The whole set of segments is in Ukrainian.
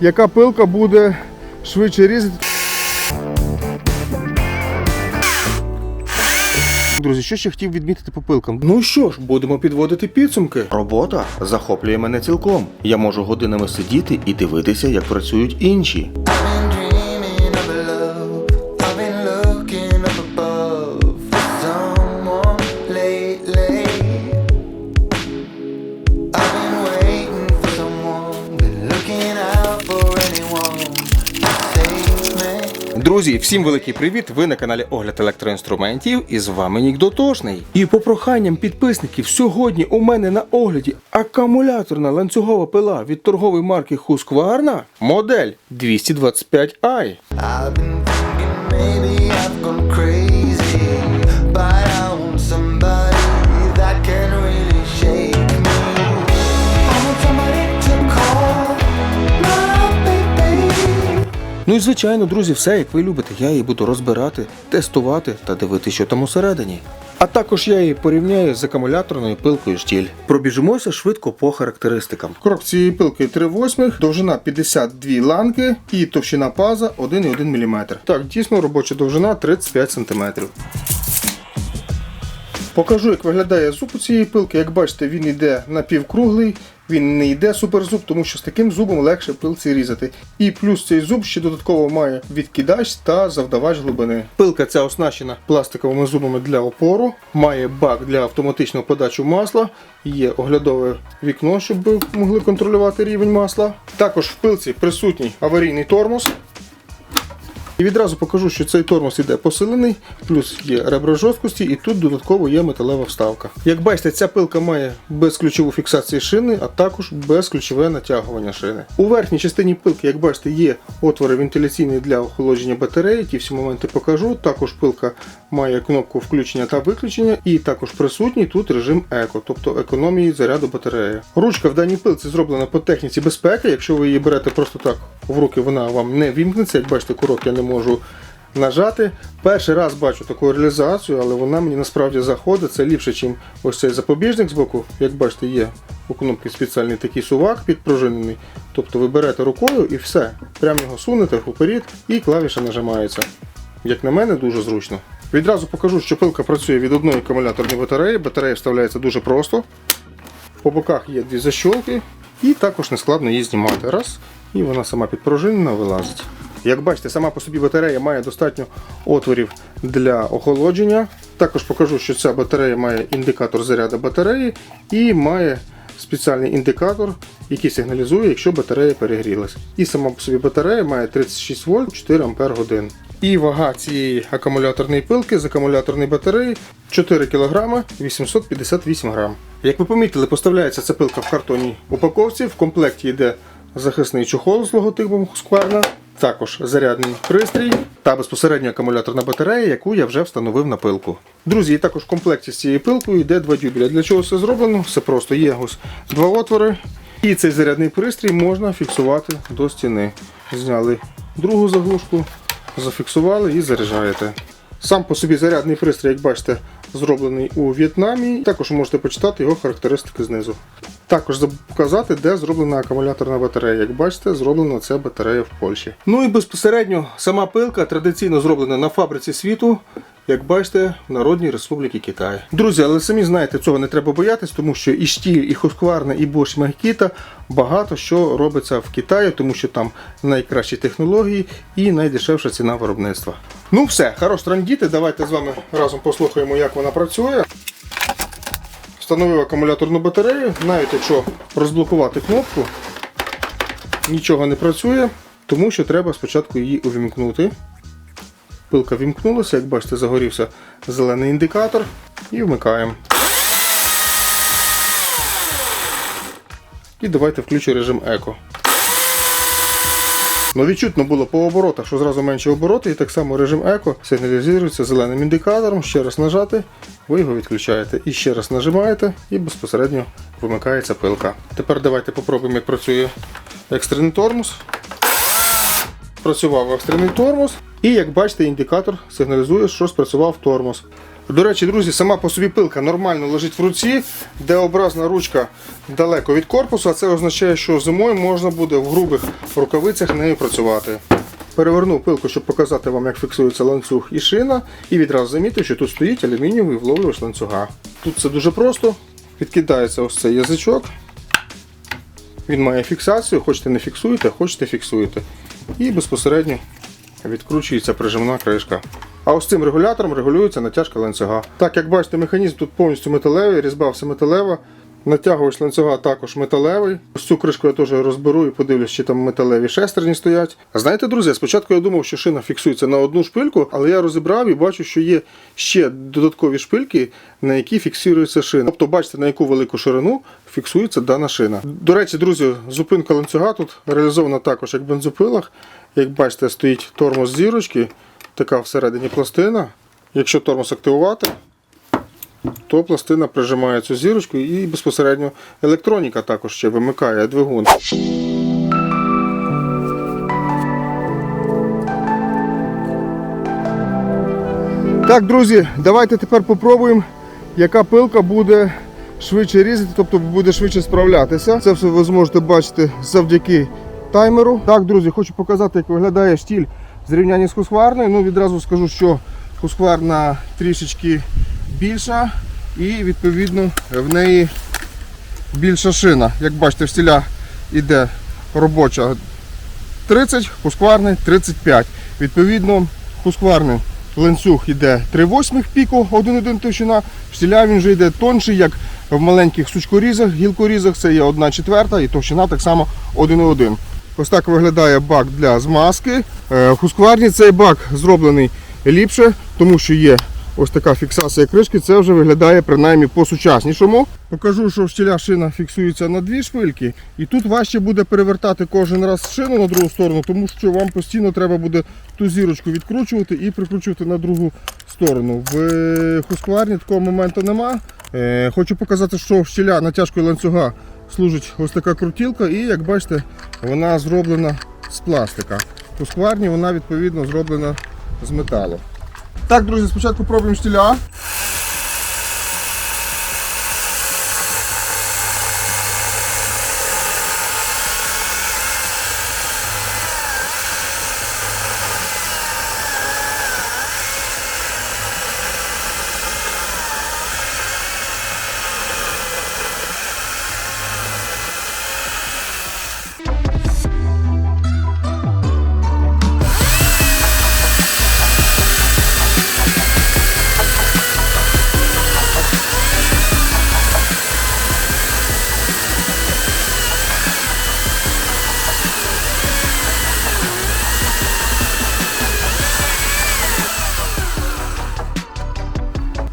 Яка пилка буде швидше різати? Друзі, що ще хотів відмітити по пилкам? Ну що ж, будемо підводити підсумки. Робота захоплює мене цілком. Я можу годинами сидіти і дивитися, як працюють інші. Друзі, всім великий привіт! Ви на каналі Огляд електроінструментів і з вами Нік Дотошний. І по проханням підписників сьогодні у мене на огляді акумуляторна ланцюгова пила від торгової марки Husqvarna модель 225i. I've been thinking maybe I've gone crazy, Ну і звичайно, друзі, все як ви любите. Я її буду розбирати, тестувати та дивитися, що там усередині. А також я її порівняю з акумуляторною пилкою штіль. Пробіжимося швидко по характеристикам. Крок цієї пилки 3 восьмих, довжина 52 ланки і товщина паза 1,1 мм. Так, дійсно робоча довжина 35 см. Покажу, як виглядає зуб у цієї пилки. Як бачите, він йде напівкруглий, він не йде суперзуб, тому що з таким зубом легше пилці різати. І плюс цей зуб ще додатково має відкидач та завдавач глибини. Пилка ця оснащена пластиковими зубами для опору, має бак для автоматичного подачу масла, є оглядове вікно, щоб ви могли контролювати рівень масла. Також в пилці присутній аварійний тормоз. І відразу покажу, що цей тормоз іде посилений, плюс є ребра жорсткості, і тут додатково є металева вставка. Як бачите, ця пилка має безключову фіксацію шини, а також безключове натягування шини. У верхній частині пилки, як бачите, є отвори вентиляційні для охолодження батареї. Ті всі моменти покажу. Також пилка має кнопку включення та виключення, і також присутній тут режим еко, тобто економії заряду батареї. Ручка в даній пилці зроблена по техніці безпеки. Якщо ви її берете просто так в руки, вона вам не вімкнеться. Як бачите, курок я не можу нажати. Перший раз бачу таку реалізацію, але вона мені насправді заходить. Це ліпше, ніж ось цей запобіжник з боку. Як бачите, є у кнопки спеціальний такий сувак підпружинений. Тобто ви берете рукою і все. Прямо його сунете вперед і клавіша нажимається. Як на мене, дуже зручно. Відразу покажу, що пилка працює від одної акумуляторної батареї. Батарея вставляється дуже просто. По боках є дві защолки, і також нескладно її знімати. Раз, і вона сама підпружинена вилазить. Як бачите, сама по собі батарея має достатньо отворів для охолодження. Також покажу, що ця батарея має індикатор заряду батареї і має спеціальний індикатор, який сигналізує, якщо батарея перегрілась. І сама по собі батарея має 36 вольт 4 ампер годин. І вага цієї акумуляторної пилки з акумуляторної батареї 4 кг 858 грам. Як ви помітили, поставляється ця пилка в картонній упаковці. В комплекті йде захисний чохол з логотипом Husqvarna, також зарядний пристрій та безпосередньо акумуляторна батарея, яку я вже встановив на пилку. Друзі, також в комплекті з цією пилкою йде два дюбеля. Для чого все зроблено? Все просто є ось два отвори. І цей зарядний пристрій можна фіксувати до стіни. Зняли другу заглушку, зафіксували і заряджаєте. Сам по собі зарядний пристрій, як бачите, зроблений у В'єтнамі. Також можете почитати його характеристики знизу. Також показати, де зроблена акумуляторна батарея. Як бачите, зроблена ця батарея в Польщі. Ну і безпосередньо сама пилка традиційно зроблена на фабриці світу. Як бачите, в Народній Республіки Китай. Друзі, але самі знаєте, цього не треба боятись, тому що і штіль, і Husqvarna, і Bosch Makita багато що робиться в Китаї, тому що там найкращі технології і найдешевша ціна виробництва. Ну все, хорош трандіти. Давайте з вами разом послухаємо, як вона працює. Встановив акумуляторну батарею, навіть якщо розблокувати кнопку, нічого не працює, тому що треба спочатку її увімкнути. Пилка вімкнулася, як бачите, загорівся зелений індикатор і вмикаємо. І давайте включу режим еко. Ну, відчутно було по оборотах, що зразу менші обороти, і так само режим еко сигналізується зеленим індикатором. Ще раз нажати, ви його відключаєте. І ще раз нажимаєте, і безпосередньо вимикається пилка. Тепер давайте попробуємо, як працює екстрений тормоз. Працював екстрений тормоз, і як бачите, індикатор сигналізує, що спрацював тормоз. До речі, друзі, сама по собі пилка нормально лежить в руці, де образна ручка далеко від корпусу, а це означає, що зимою можна буде в грубих рукавицях нею працювати. Перевернув пилку, щоб показати вам, як фіксується ланцюг і шина, і відразу замітив, що тут стоїть алюмінієвий вловлювач ланцюга. Тут все дуже просто. Відкидається ось цей язичок. Він має фіксацію, хочете не фіксуєте, хочете фіксуєте. І безпосередньо відкручується прижимна кришка. А ось цим регулятором регулюється натяжка ланцюга. Так, як бачите, механізм тут повністю металевий, різьба все металева. Натягувач ланцюга також металевий. Ось цю кришку я теж розберу і подивлюсь, чи там металеві шестерні стоять. Знаєте, друзі, спочатку я думав, що шина фіксується на одну шпильку, але я розібрав і бачу, що є ще додаткові шпильки, на які фіксується шина. Тобто, бачите, на яку велику ширину фіксується дана шина. До речі, друзі, зупинка ланцюга тут реалізована також як бензопилах. Як бачите, стоїть тормоз зірочки, така всередині пластина. Якщо тормоз активувати, то пластина прижимає цю зірочку і безпосередньо електроніка також ще вимикає двигун. Так, друзі, давайте тепер попробуємо, яка пилка буде швидше різати, тобто буде швидше справлятися. Це все ви зможете бачити завдяки таймеру. Так, друзі, хочу показати, як виглядає штіль в зрівнянні з хускварною. Ну, відразу скажу, що хускварна трішечки більша і відповідно в неї більша шина. Як бачите, в стіля йде робоча 30, хускварний 35. Відповідно, хускварний ланцюг йде 3 восьмих піку, 1,1 товщина. В стіля він вже йде тонший, як в маленьких сучкорізах, гілкорізах це є 1 четверта і товщина так само 1,1. Ось так виглядає бак для змазки. Е, В хускварні цей бак зроблений ліпше, тому що є ось така фіксація кришки. Це вже виглядає принаймні по-сучаснішому. Покажу, що штіля шина фіксується на дві шпильки, і тут важче буде перевертати кожен раз шину на другу сторону, тому що вам постійно треба буде ту зірочку відкручувати і прикручувати на другу сторону. В хускварні такого моменту нема. Е, Хочу показати, що в щіля натяжкою ланцюга служить ось така крутілка, і як бачите, вона зроблена з пластика. У хускварні вона відповідно зроблена з металу. Так, друзі, спочатку пробуємо штіля.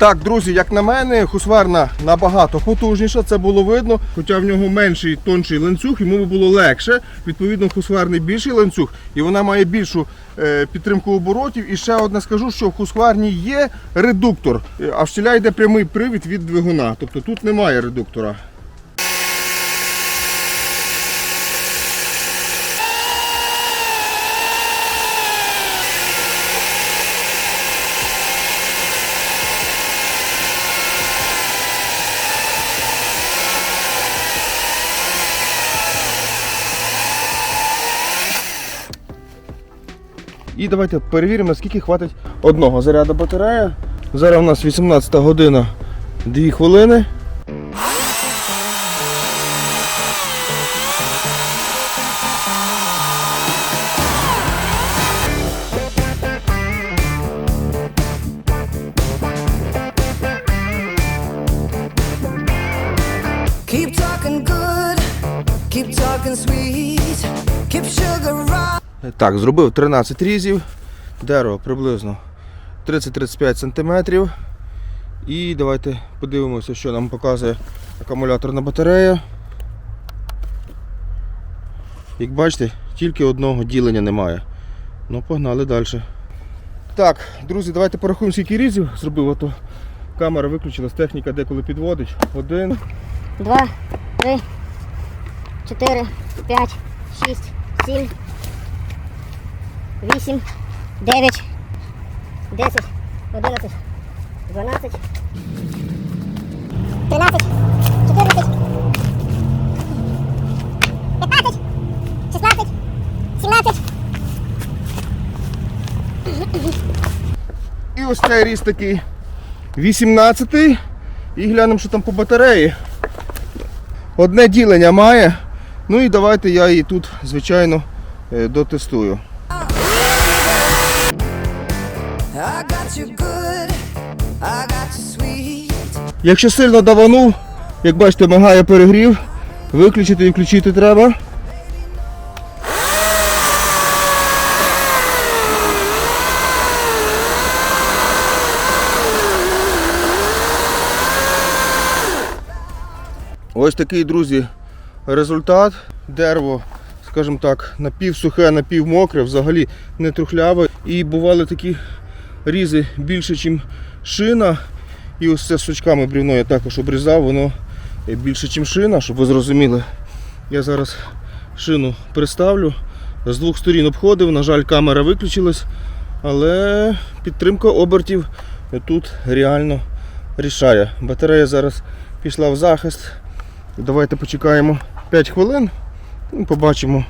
Так, друзі, як на мене, хусварна набагато потужніша, це було видно. Хоча в нього менший тонший ланцюг, йому було легше. Відповідно, хусварний більший ланцюг, і вона має більшу е, підтримку оборотів. І ще одне скажу, що в хусварні є редуктор, е, а в щеля йде прямий привід від двигуна. Тобто тут немає редуктора. І давайте перевіримо, наскільки хватить одного заряду батареї. Зараз у нас 18 година 2 хвилини. Keep talking good, keep talking sweet, keep sugar. Так, зробив 13 різів. Дерево приблизно 30-35 см. І давайте подивимося, що нам показує акумуляторна батарея. Як бачите, тільки одного ділення немає. Ну, погнали далі. Так, друзі, давайте порахуємо, скільки різів зробив. Ото камера виключилась, техніка деколи підводить. Один. два, три, чотири, п'ять, шість, сім, вісім, дев'ять, десять, одинадцять, 12, 13, 14, 15, 16, 17. І ось цей різ такий 18 І глянемо, що там по батареї. Одне ділення має. Ну і давайте я її тут, звичайно, е, дотестую. Якщо сильно даванув, як бачите, мигає перегрів, виключити і включити треба. Ось такий, друзі, результат. Дерево, скажімо так, напівсухе, напівмокре, взагалі не трухляве. І бували такі різи більше, ніж шина. І ось це сучками брівно я також обрізав, воно е, більше, ніж шина, щоб ви зрозуміли. Я зараз шину приставлю. З двох сторін обходив, на жаль, камера виключилась, але підтримка обертів тут реально рішає. Батарея зараз пішла в захист. Давайте почекаємо 5 хвилин і побачимо,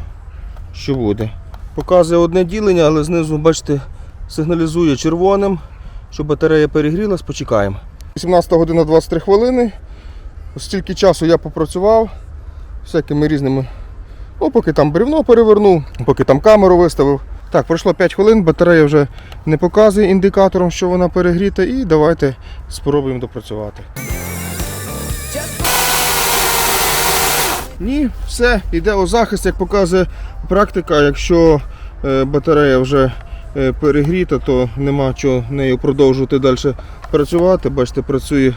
що буде. Показує одне ділення, але знизу, бачите, сигналізує червоним, що батарея перегрілась, почекаємо. 18 година 23 хвилини. Стільки часу я попрацював всякими різними. Ну, поки там бревно перевернув, поки там камеру виставив. Так, пройшло 5 хвилин, батарея вже не показує індикатором, що вона перегріта, і давайте спробуємо допрацювати. Ні, все, йде у захист, як показує практика. Якщо е, батарея вже перегріта, то нема чого нею продовжувати далі працювати. Бачите, працює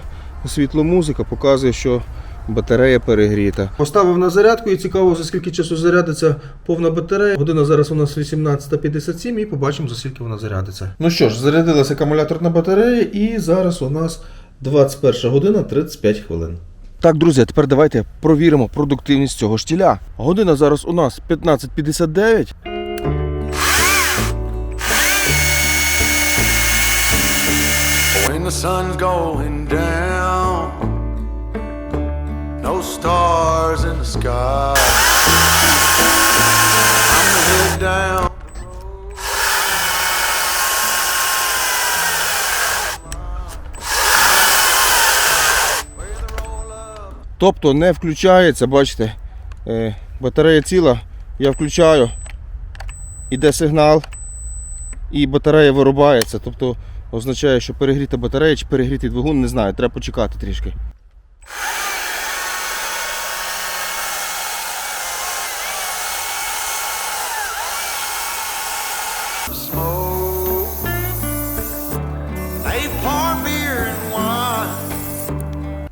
світломузика, показує, що батарея перегріта. Поставив на зарядку і цікаво, за скільки часу зарядиться повна батарея. Година зараз у нас 18.57 і побачимо, за скільки вона зарядиться. Ну що ж, зарядилася акумуляторна батарея і зараз у нас 21 година 35 хвилин. Так, друзі, тепер давайте провіримо продуктивність цього штіля. Година зараз у нас 15.59. the sun's going down, no stars in the sky. I'm head down. Тобто не включається, бачите, е, батарея ціла, я включаю, іде сигнал і батарея вирубається. Тобто означає, що перегріта батарея чи перегрітий двигун, не знаю, треба почекати трішки.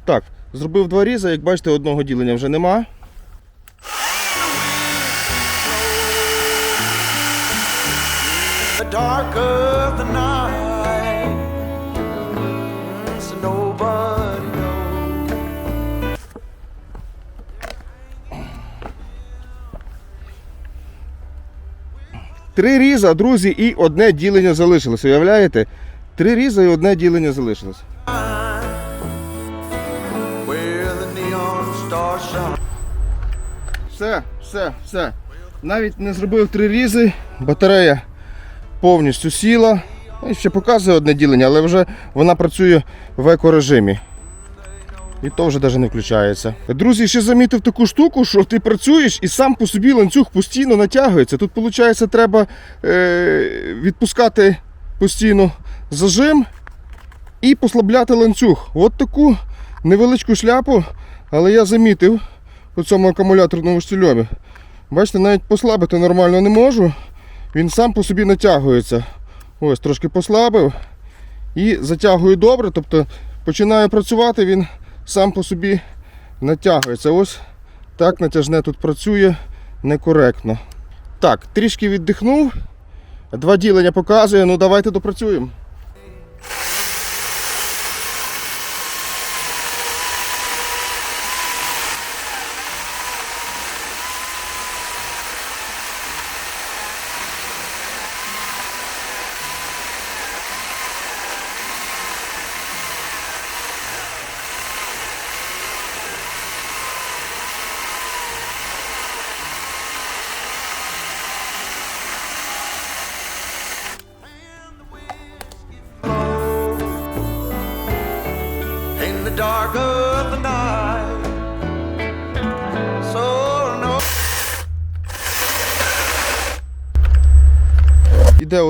Так, зробив два різа, як бачите, одного ділення вже нема. Dark of the night. Три різа, друзі, і одне ділення залишилось. Уявляєте? Три різа і одне ділення залишилось. Все, все, все. Навіть не зробив три різи, батарея повністю сіла. І ще показує одне ділення, але вже вона працює в екорежимі. І то вже навіть не включається. Друзі, ще замітив таку штуку, що ти працюєш і сам по собі ланцюг постійно натягується. Тут, виходить, треба е, відпускати постійно зажим і послабляти ланцюг. От таку невеличку шляпу, але я замітив у цьому акумуляторному штильові. Бачите, навіть послабити нормально не можу. Він сам по собі натягується. Ось, трошки послабив і затягую добре. Тобто починає працювати, він сам по собі натягується. Ось так натяжне тут працює некоректно. Так, трішки віддихнув. Два ділення показує, ну давайте допрацюємо.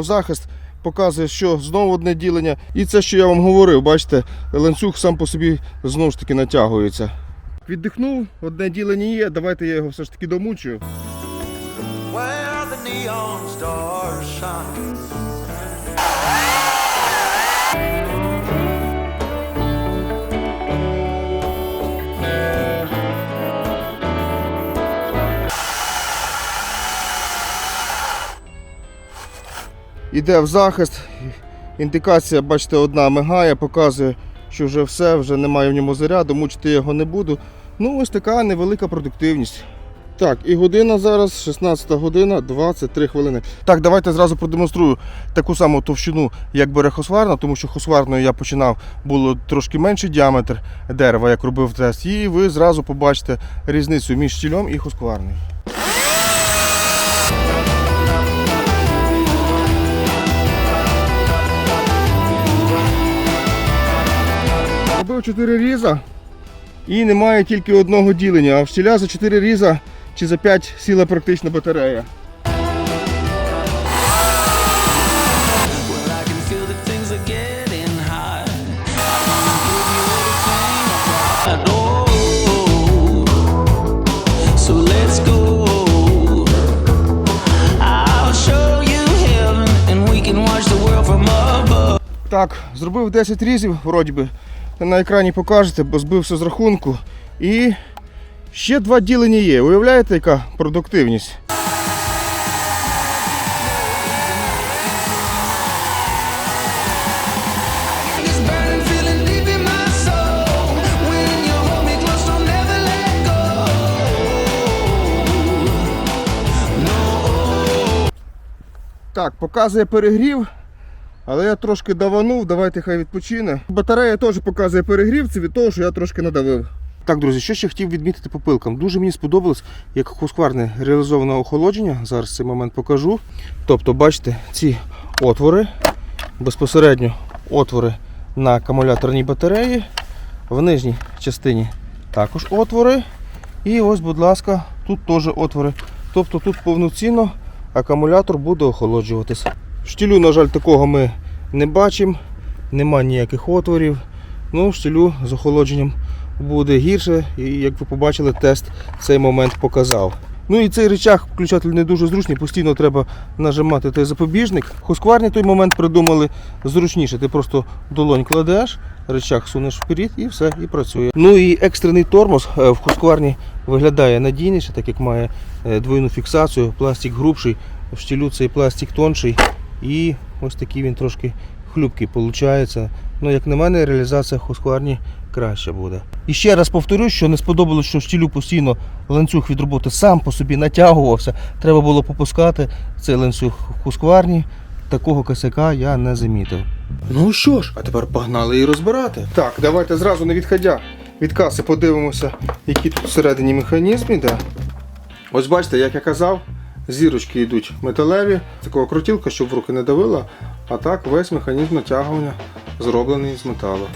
Захист, показує, що знову одне ділення. І це, що я вам говорив, бачите, ланцюг сам по собі знову ж таки натягується. Віддихнув, одне ділення є, давайте я його все ж таки домучую. Where the neon stars shine. Іде в захист. Індикація, бачите, одна мигає, показує, що вже все, вже немає в ньому заряду, мучити його не буду. Ну, ось така невелика продуктивність. Так, і година зараз, 16 година, 23 хвилини. Так, давайте зразу продемонструю таку саму товщину, як бере хосварна, тому що хосварною я починав, було трошки менший діаметр дерева, як робив тест. І ви зразу побачите різницю між щільом і хускварною. Робив 4 різа і немає тільки одного ділення, а в щіля за 4 різа чи за 5 сіла практично батарея. Так, зробив 10 різів, вроді би. На екрані покажете, бо збився з рахунку. І ще два ділення є. Уявляєте, яка продуктивність? Так, показує перегрів, але я трошки даванув, давайте хай відпочине. Батарея теж показує перегрів, це від того, що я трошки надавив. Так, друзі, що ще хотів відмітити по пилкам. Дуже мені сподобалось, як хускварне реалізоване охолодження. Зараз цей момент покажу. Тобто, бачите, ці отвори, безпосередньо отвори на акумуляторній батареї. В нижній частині також отвори. І ось, будь ласка, тут теж отвори. Тобто тут повноцінно акумулятор буде охолоджуватися. Штілю, на жаль, такого ми не бачимо, нема ніяких отворів. Ну, штілю з охолодженням буде гірше, і як ви побачили, тест цей момент показав. Ну і цей рычаг включатель не дуже зручний, постійно треба нажимати той запобіжник. Хускварні той момент придумали зручніше. Ти просто долонь кладеш, рычаг сунеш вперед і все, і працює. Ну і екстрений тормоз е, в хускварні виглядає надійніше, так як має е, двойну фіксацію, пластик грубший, в штілю цей пластик тонший. І ось такий він трошки хлюпкий виходить. Ну, як на мене, реалізація хускварні краще буде. І ще раз повторю, що не сподобалось, що штілю постійно ланцюг від роботи сам по собі натягувався. Треба було попускати цей ланцюг в хускварні. Такого косяка я не замітив. Ну що ж, а тепер погнали і розбирати. Так, давайте зразу не відходя від каси подивимося, які тут всередині механізм іде. Ось бачите, як я казав, зірочки йдуть металеві, такого крутілка, щоб в руки не давила, а так весь механізм натягування зроблений з металу.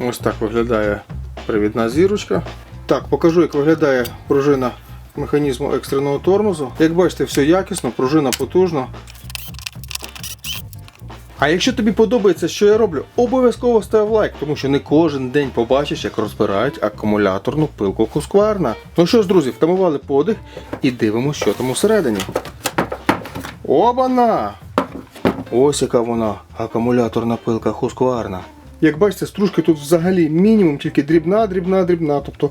Ось так виглядає привідна зірочка. Так, покажу, як виглядає пружина механізму екстреного тормозу. Як бачите, все якісно, пружина потужна. А якщо тобі подобається, що я роблю, обов'язково став лайк, тому що не кожен день побачиш, як розбирають акумуляторну пилку Husqvarna. Ну що ж, друзі, втамували подих і дивимося, що там усередині. Обана! Ось яка вона, акумуляторна пилка Husqvarna. Як бачите, стружки тут взагалі мінімум, тільки дрібна, дрібна, дрібна. Тобто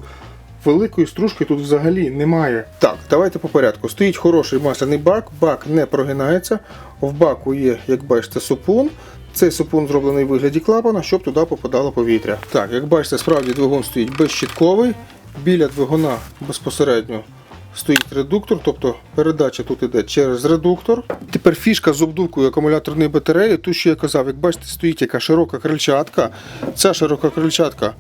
великої стружки тут взагалі немає. Так, давайте по порядку. Стоїть хороший масляний бак, бак не прогинається. В баку є, як бачите, супун. Цей супун зроблений в вигляді клапана, щоб туди попадало повітря. Так, як бачите, справді двигун стоїть безщітковий. Біля двигуна безпосередньо стоїть редуктор, тобто передача тут іде через редуктор. Тепер фішка з обдувкою акумуляторної батареї. Тут що я казав, як бачите, стоїть яка широка крильчатка. Ця широка крильчатка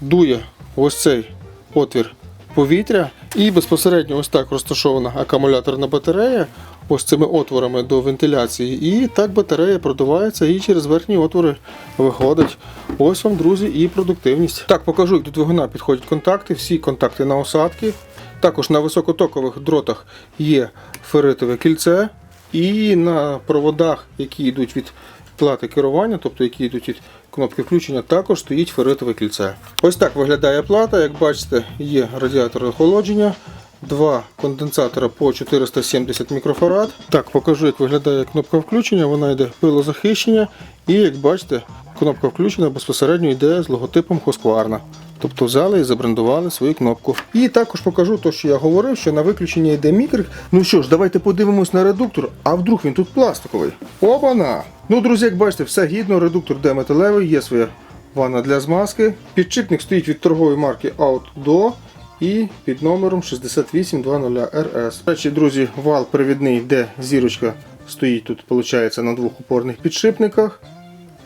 дує ось цей отвір повітря і безпосередньо ось так розташована акумуляторна батарея. ось цими отворами до вентиляції. І так батарея продувається і через верхні отвори виходить. Ось вам, друзі, і продуктивність. Так, покажу, як до двигуна підходять контакти, всі контакти на осадки. Також на високотокових дротах є ферритове кільце. І на проводах, які йдуть від плати керування, тобто які йдуть від кнопки включення, також стоїть ферритове кільце. Ось так виглядає плата. Як бачите, є радіатор охолодження, два конденсатора по 470 мікрофарад. Так, покажу, як виглядає кнопка включення. Вона йде пилозахищення. І як бачите, кнопка включення безпосередньо йде з логотипом Husqvarna. Тобто взяли і забрендували свою кнопку. І також покажу те, що я говорив, що на виключення йде мікрик. Ну що ж, давайте подивимось на редуктор, а вдруг він тут пластиковий. Опана! Ну, друзі, як бачите, все гідно, редуктор де металевий, є своя ванна для змазки. Підшипник стоїть від торгової марки Outdo і під номером 6820RS. До речі, друзі, вал привідний, де зірочка стоїть тут, виходить, на двох упорних підшипниках.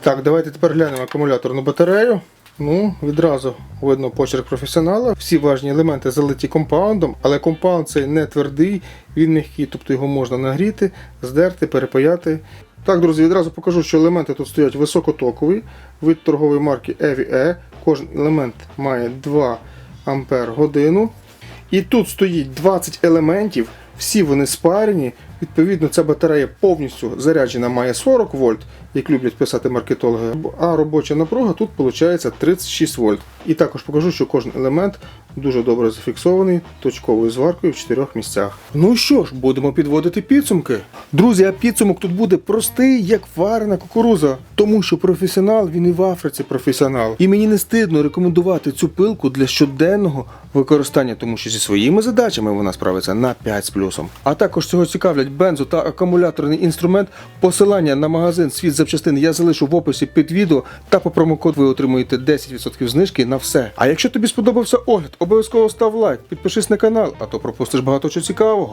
Так, давайте тепер глянемо акумуляторну батарею. Ну, відразу видно почерк професіонала. Всі важні елементи залиті компаундом, але компаунд цей не твердий, він м'який, тобто його можна нагріти, здерти, перепаяти. Так, друзі, відразу покажу, що елементи тут стоять високотокові від торгової марки EVE. Кожен елемент має 2 ампер годину. І тут стоїть 20 елементів, всі вони спарені. Відповідно, ця батарея повністю заряджена має 40 вольт, як люблять писати маркетологи, а робоча напруга тут виходить 36 вольт. І також покажу, що кожен елемент дуже добре зафіксований точковою зваркою в чотирьох місцях. Ну що ж, будемо підводити підсумки. Друзі, а підсумок тут буде простий, як варена кукуруза. Тому що професіонал він і в Африці професіонал. І мені не стидно рекомендувати цю пилку для щоденного використання, тому що зі своїми задачами вона справиться на 5 з плюсом. А також цього цікавлять бензо та акумуляторний інструмент. Посилання на магазин світ запчастин я залишу в описі під відео. Та по промокод ви отримуєте 10% знижки на все. А якщо тобі сподобався огляд, обов'язково став лайк, підпишись на канал, а то пропустиш багато чого цікавого.